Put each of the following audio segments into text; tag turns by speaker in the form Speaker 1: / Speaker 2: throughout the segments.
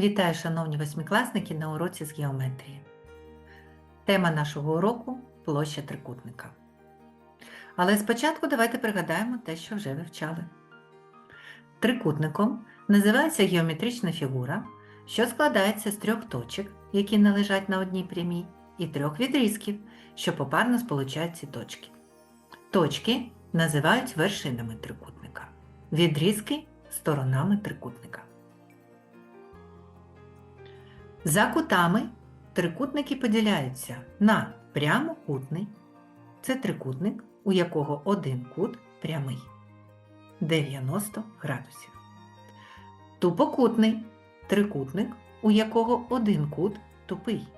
Speaker 1: Вітаю, шановні восьмикласники на уроці з геометрії. Тема нашого уроку площа трикутника. Але спочатку давайте пригадаємо те, що вже вивчали. Трикутником називається геометрична фігура, що складається з трьох точок, які належать на одній прямій, і трьох відрізків, що попарно сполучають ці точки. Точки називають вершинами трикутника, відрізки сторонами трикутника. За кутами трикутники поділяються на прямокутний це трикутник, у якого один кут прямий 90 градусів. Тупокутний трикутник, у якого один кут тупий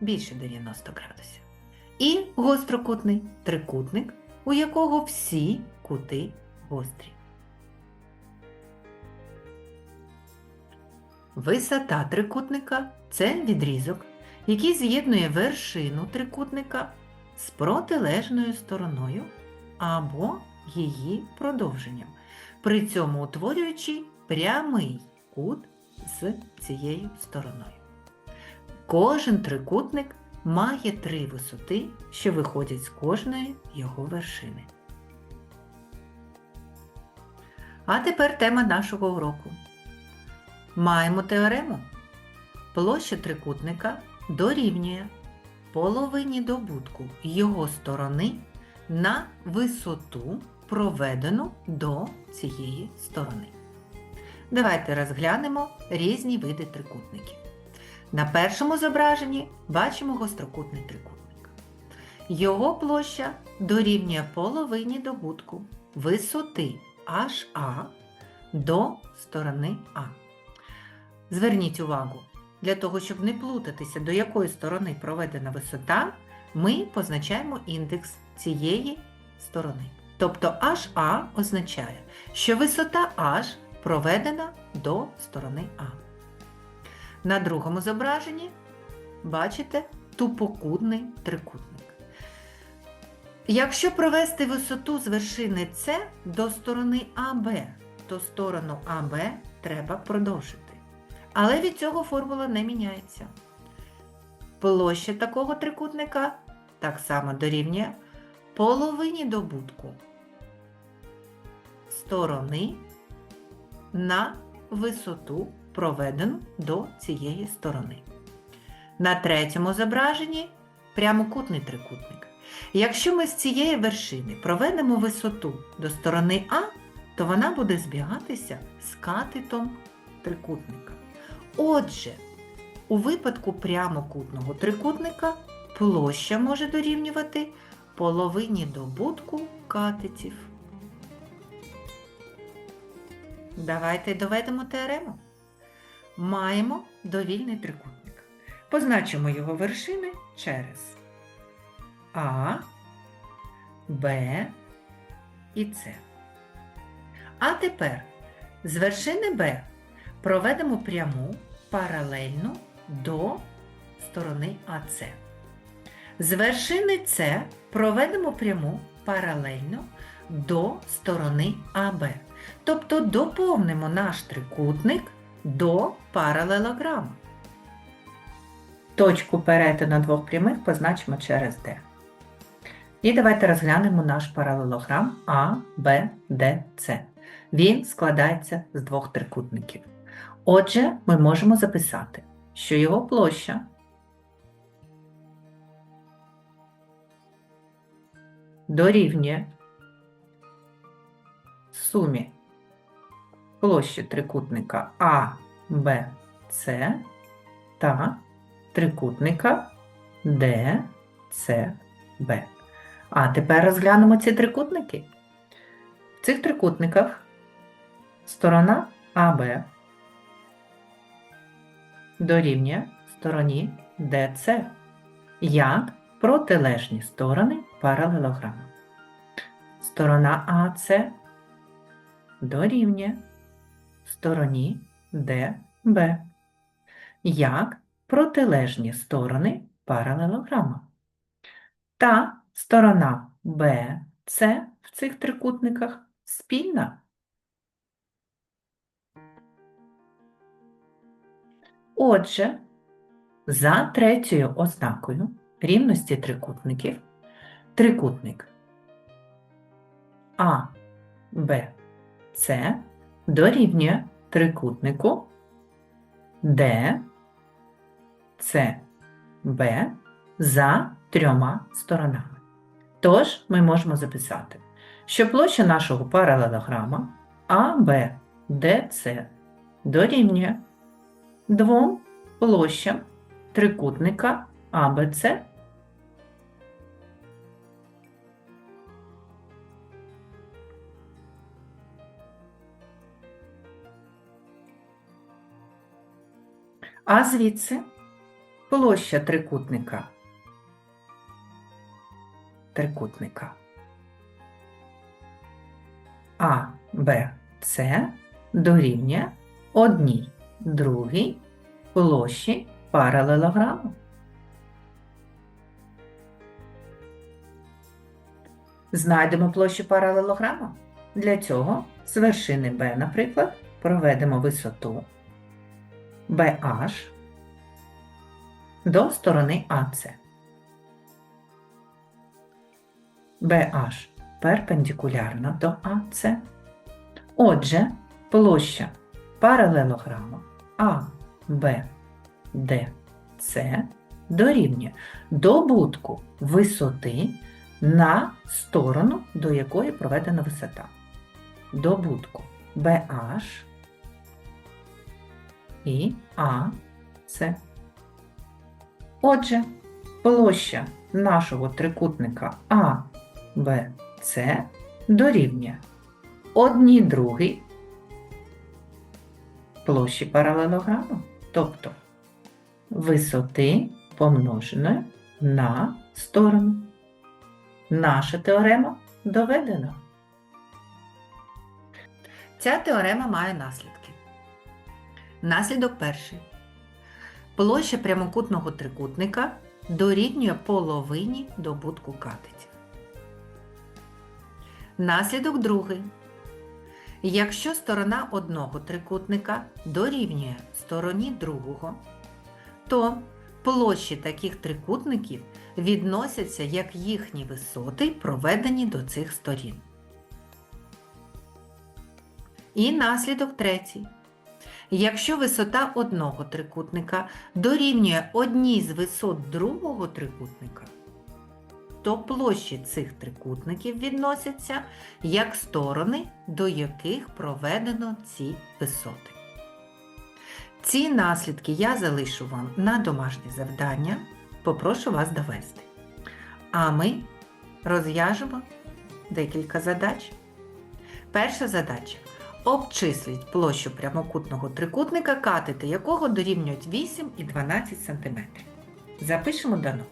Speaker 1: більше 90 градусів. І гострокутний трикутник, у якого всі кути гострі. Висота трикутника це відрізок, який з'єднує вершину трикутника з протилежною стороною або її продовженням, при цьому утворюючи прямий кут з цією стороною. Кожен трикутник має три висоти, що виходять з кожної його вершини. А тепер тема нашого уроку. Маємо теорему. Площа трикутника дорівнює половині добутку його сторони на висоту, проведену до цієї сторони. Давайте розглянемо різні види трикутників. На першому зображенні бачимо гострокутний трикутник. Його площа дорівнює половині добутку висоти HA до сторони А. Зверніть увагу, для того, щоб не плутатися, до якої сторони проведена висота, ми позначаємо індекс цієї сторони. Тобто HA означає, що висота H проведена до сторони А. На другому зображенні бачите тупокутний трикутник. Якщо провести висоту з вершини С до сторони АБ, то сторону АБ треба продовжити. Але від цього формула не міняється. Площа такого трикутника так само дорівнює половині добутку сторони на висоту, проведену до цієї сторони. На третьому зображенні прямокутний трикутник. Якщо ми з цієї вершини проведемо висоту до сторони А, то вона буде збігатися з катетом трикутника. Отже, у випадку прямокутного трикутника площа може дорівнювати половині добутку катетів. Давайте доведемо теорему. Маємо довільний трикутник. Позначимо його вершини через А, Б і С. А тепер з вершини Б проведемо пряму паралельно до сторони АС. З вершини С проведемо пряму паралельно до сторони АБ. Тобто доповнимо наш трикутник до паралелограма. Точку перетину двох прямих позначимо через D. І давайте розглянемо наш паралелограм А, Б, Д, С. Він складається з двох трикутників. Отже, ми можемо записати, що його площа дорівнює сумі площі трикутника А, Б, С та трикутника Д, С, Б. А тепер розглянемо ці трикутники. В цих трикутниках сторона АБ дорівнює стороні ДЦ як протилежні сторони паралелограма. Сторона АС дорівнює стороні ДБ як протилежні сторони паралелограма. Та сторона БЦ в цих трикутниках спільна. Отже, за третьою ознакою рівності трикутників трикутник А, Б, С дорівнює трикутнику Д, С, Б за трьома сторонами. Тож ми можемо записати, що площа нашого паралелограма АБДЦ дорівнює двом площам трикутника АБЦ. А звідси площа трикутника трикутника А, Б, С дорівнює одній другій площі паралелограму. Знайдемо площу паралелограму. Для цього з вершини B, наприклад, проведемо висоту BH до сторони AC. BH перпендикулярна до AC. Отже, площа паралелограму А, Б, Д, С дорівнює добутку висоти на сторону, до якої проведена висота. Добутку BH і АС. Отже, площа нашого трикутника А, С дорівнює одній другій площі паралелограму, тобто висоти помноженої на сторону. Наша теорема доведена. Ця теорема має наслідки. Наслідок перший. Площа прямокутного трикутника дорівнює половині добутку катетів. Наслідок другий. Якщо сторона одного трикутника дорівнює стороні другого, то площі таких трикутників відносяться як їхні висоти, проведені до цих сторін. І наслідок третій. Якщо висота одного трикутника дорівнює одній з висот другого трикутника, то площі цих трикутників відносяться як сторони, до яких проведено ці висоти. Ці наслідки я залишу вам на домашнє завдання, попрошу вас довести. А ми розв'яжемо декілька задач. Перша задача. Обчисліть площу прямокутного трикутника, катети якого дорівнюють 8 і 12 см. Запишемо дано.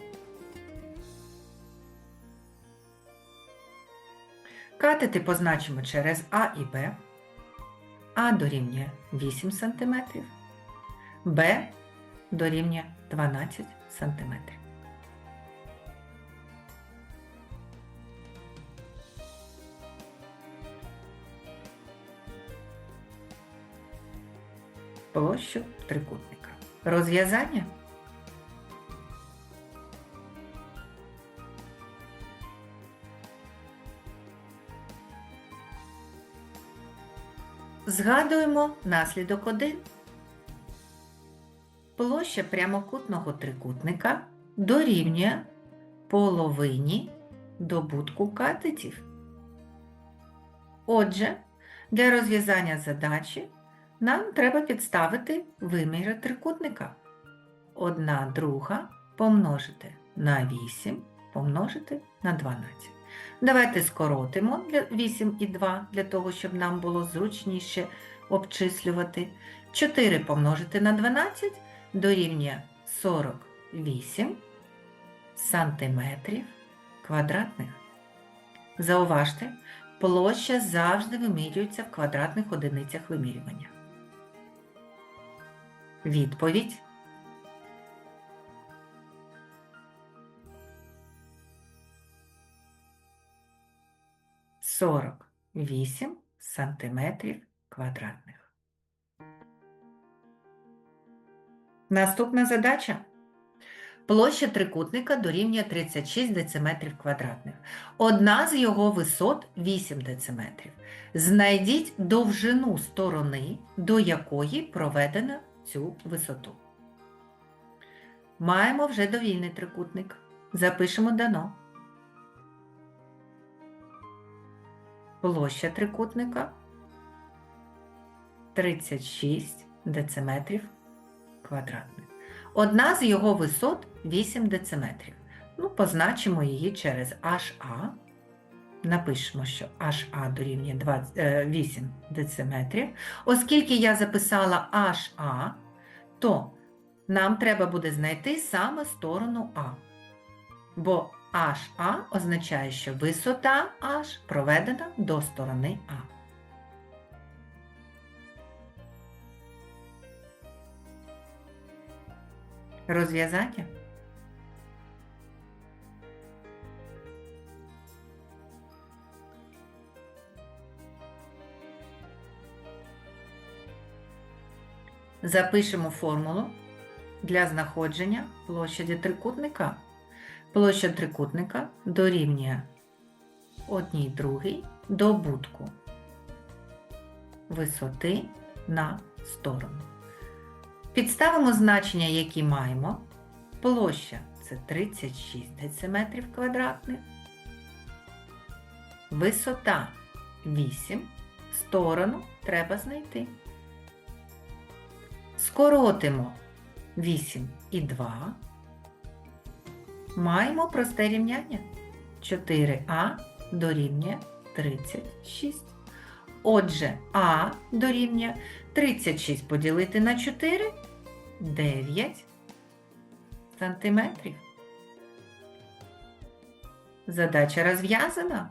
Speaker 1: Катети позначимо через А і Б. А дорівнює 8 см, Б дорівнює 12 см. Площу трикутника. Розв'язання Згадуємо наслідок 1. Площа прямокутного трикутника дорівнює половині добутку катетів. Отже, для розв'язання задачі нам треба підставити виміри трикутника. Одна друга помножити на 8 помножити на 12. Давайте скоротимо для 8 і 2, для того, щоб нам було зручніше обчислювати. 4 помножити на 12 дорівнює 48 сантиметрів квадратних. Зауважте, площа завжди вимірюється в квадратних одиницях вимірювання. Відповідь 48 сантиметрів квадратних. Наступна задача. Площа трикутника дорівнює 36 дециметрів квадратних. Одна з його висот 8 дециметрів. Знайдіть довжину сторони, до якої проведено цю висоту. Маємо вже довільний трикутник. Запишемо дано. Площа трикутника 36 дециметрів квадратних. Одна з його висот 8 дециметрів. Ну, позначимо її через HA. Напишемо, що HA дорівнює 20, е, 8 дециметрів. Оскільки я записала HA, то нам треба буде знайти саме сторону А. Бо HA означає, що висота H проведена до сторони А. Розв'язання. Запишемо формулу для знаходження площаді трикутника. Площа трикутника дорівнює одній другій добутку висоти на сторону. Підставимо значення, які маємо. Площа це 36 дециметрів квадратних. Висота 8. Сторону треба знайти. Скоротимо 8 і 2. Маємо просте рівняння. 4а дорівнює 36. Отже, А дорівнює 36 поділити на 4 9 сантиметрів. Задача розв'язана.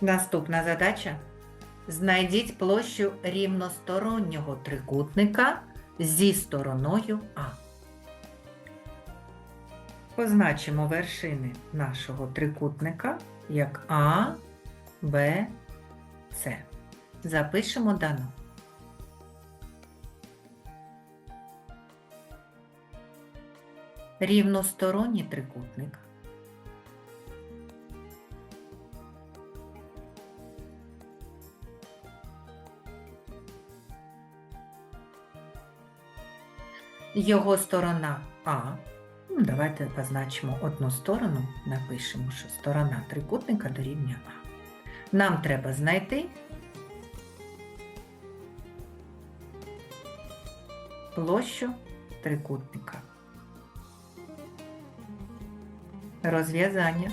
Speaker 1: Наступна задача. Знайдіть площу рівностороннього трикутника зі стороною А. Позначимо вершини нашого трикутника як А, Б, С. Запишемо дано. Рівносторонній трикутник Його сторона А. Ну, давайте позначимо одну сторону, напишемо, що сторона трикутника дорівнює А. Нам треба знайти площу трикутника. Розв'язання.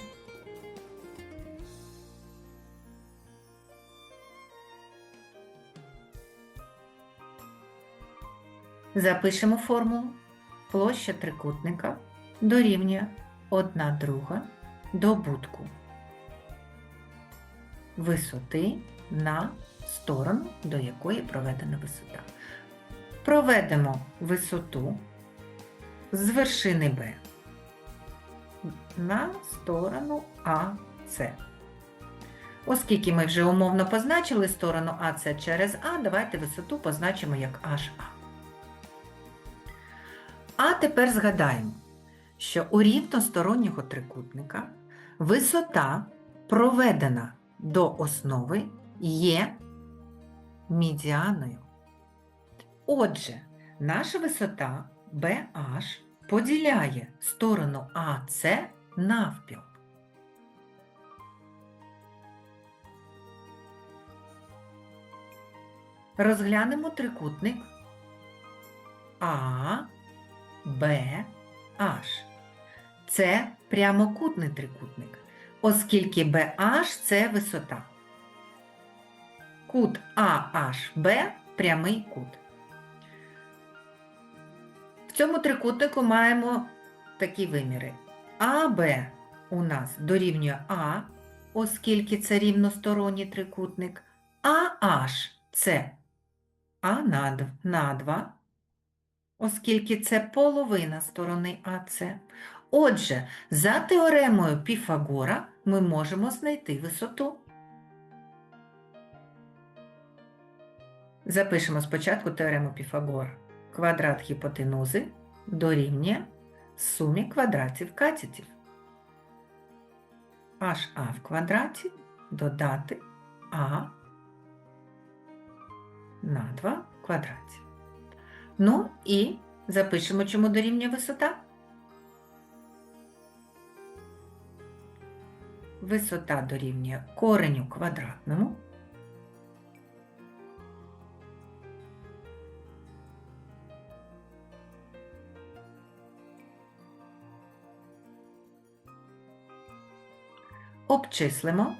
Speaker 1: Запишемо формулу. Площа трикутника дорівнює 1 друга добутку висоти на сторону, до якої проведена висота. Проведемо висоту з вершини Б на сторону АС. Оскільки ми вже умовно позначили сторону АС через А, давайте висоту позначимо як HA. А тепер згадаємо, що у рівностороннього трикутника висота, проведена до основи, є медіаною. Отже, наша висота BH поділяє сторону АС навпіл. Розглянемо трикутник А, Б, H. Це прямокутний трикутник, оскільки BH – це висота. Кут AHB – прямий кут. В цьому трикутнику маємо такі виміри. АБ у нас дорівнює А, оскільки це рівносторонній трикутник, а – це А на 2 оскільки це половина сторони АС. Отже, за теоремою Піфагора ми можемо знайти висоту. Запишемо спочатку теорему Піфагора. Квадрат гіпотенузи дорівнює сумі квадратів катетів. HA в квадраті додати А на 2 в квадраті. Ну і запишемо, чому дорівнює висота. Висота дорівнює кореню квадратному. Обчислимо.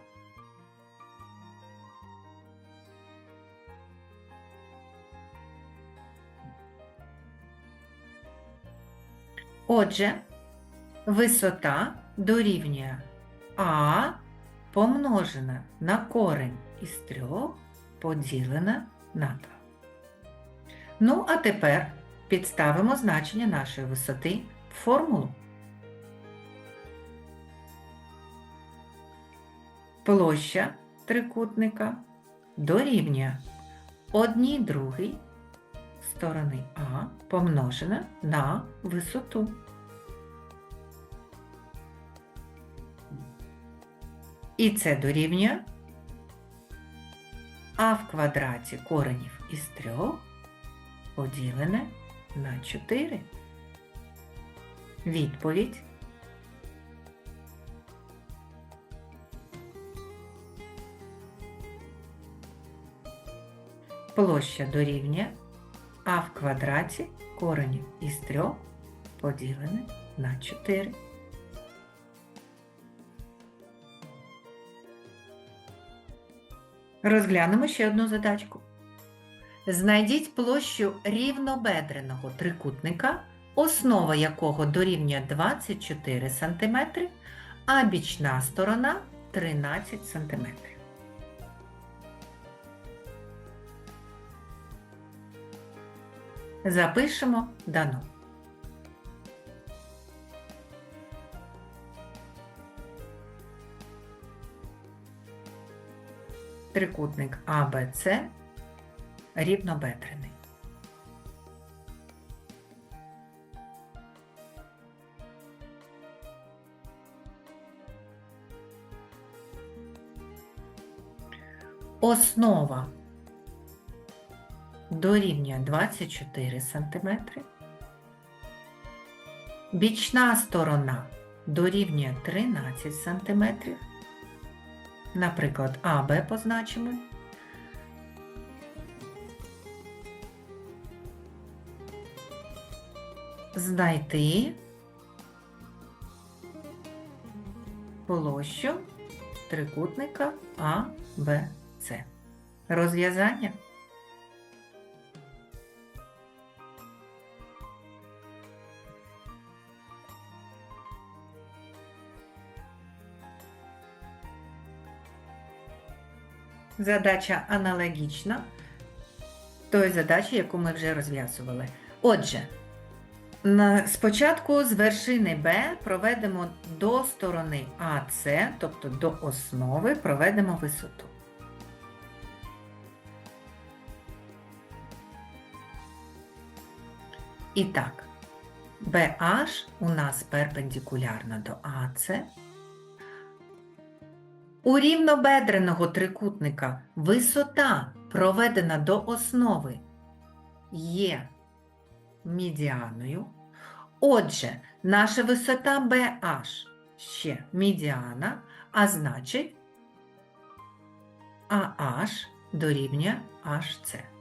Speaker 1: Отже, висота дорівнює А помножена на корень із трьох поділена на 2. Ну, а тепер підставимо значення нашої висоти в формулу. Площа трикутника дорівнює 1 другій сторони А помножена на висоту. І це дорівнює А в квадраті коренів із 3 поділене на 4. Відповідь Площа дорівнює а в квадраті коренів із 3 поділене на 4. Розглянемо ще одну задачку. Знайдіть площу рівнобедреного трикутника, основа якого дорівнює 24 см, а бічна сторона 13 см. Запишемо дано. Трикутник АБЦ рівнобедрений. Основа дорівнює 24 см. Бічна сторона дорівнює 13 см. Наприклад, АБ позначимо. Знайти площу трикутника АБЦ. Розв'язання. Задача аналогічна той задачі, яку ми вже розв'язували. Отже, спочатку з вершини Б проведемо до сторони АС, тобто до основи, проведемо висоту. І так, BH у нас перпендикулярно до АС. У рівнобедреного трикутника висота, проведена до основи, є медіаною. Отже, наша висота BH ще медіана, а значить AH дорівнює HC.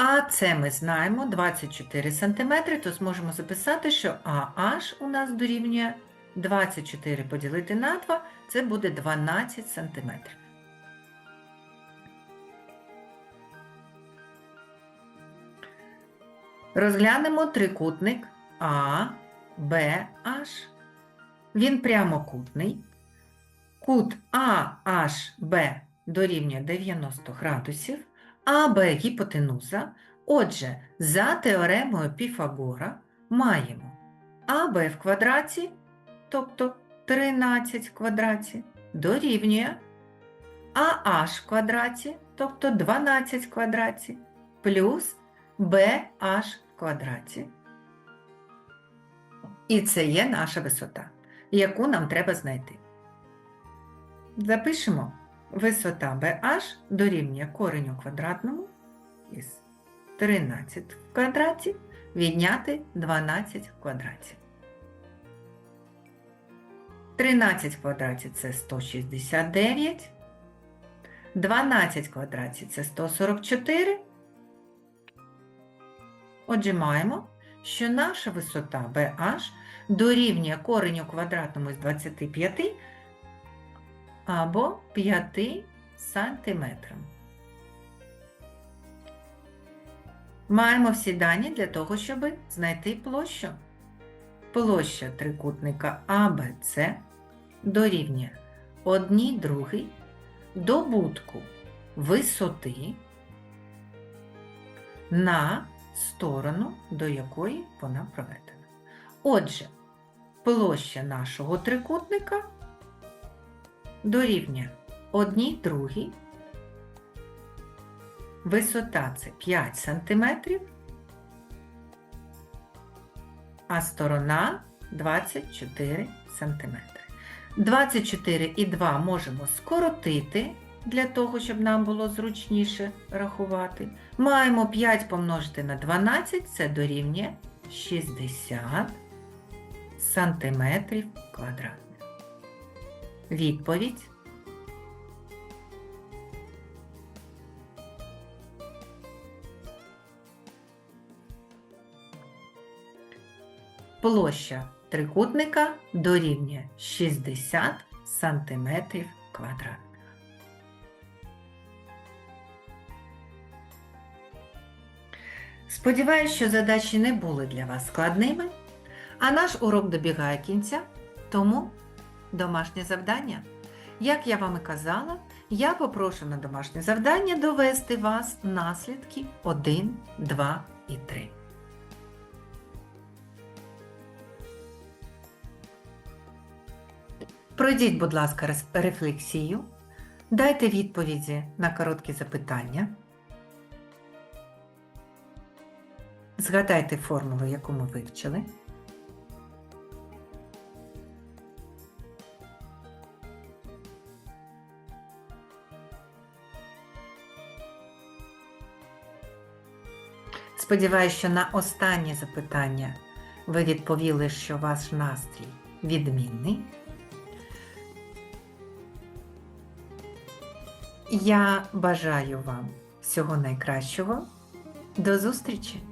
Speaker 1: А це ми знаємо 24 см, то зможемо записати, що AH у нас дорівнює 24 поділити на 2, це буде 12 см. Розглянемо трикутник ABH. Він прямокутний. Кут AHB дорівнює 90 градусів, АБ гіпотенуза. Отже, за теоремою Піфагора маємо АБ в квадраті, тобто 13 в квадраті, дорівнює АH в квадраті, тобто 12 в квадраті, плюс BH в квадраті. І це є наша висота, яку нам треба знайти. Запишемо висота BH дорівнює кореню квадратному із 13 в квадраті відняти 12 в квадраті. 13 в квадраті це 169, 12 в квадраті це 144. Отже, маємо, що наша висота BH дорівнює кореню квадратному з 25 або 5 сантиметрам. Маємо всі дані для того, щоб знайти площу. Площа трикутника ABC дорівнює 1 другий добутку висоти на сторону, до якої вона проведена. Отже, площа нашого трикутника дорівнює 1 другій Висота це 5 см, а сторона 24 см. 24 і 2 можемо скоротити для того, щоб нам було зручніше рахувати. Маємо 5 помножити на 12, це дорівнює 60 сантиметрів квадратних. Відповідь Площа трикутника дорівнює 60 см квадратних. Сподіваюсь, що задачі не були для вас складними, а наш урок добігає кінця, тому домашнє завдання. Як я вам і казала, я попрошу на домашнє завдання довести вас наслідки 1, 2 і 3. Пройдіть, будь ласка, рефлексію, дайте відповіді на короткі запитання. Згадайте формулу, яку ми вивчили. Сподіваюсь, що на останнє запитання ви відповіли, що ваш настрій відмінний. Я бажаю вам всього найкращого. До зустрічі!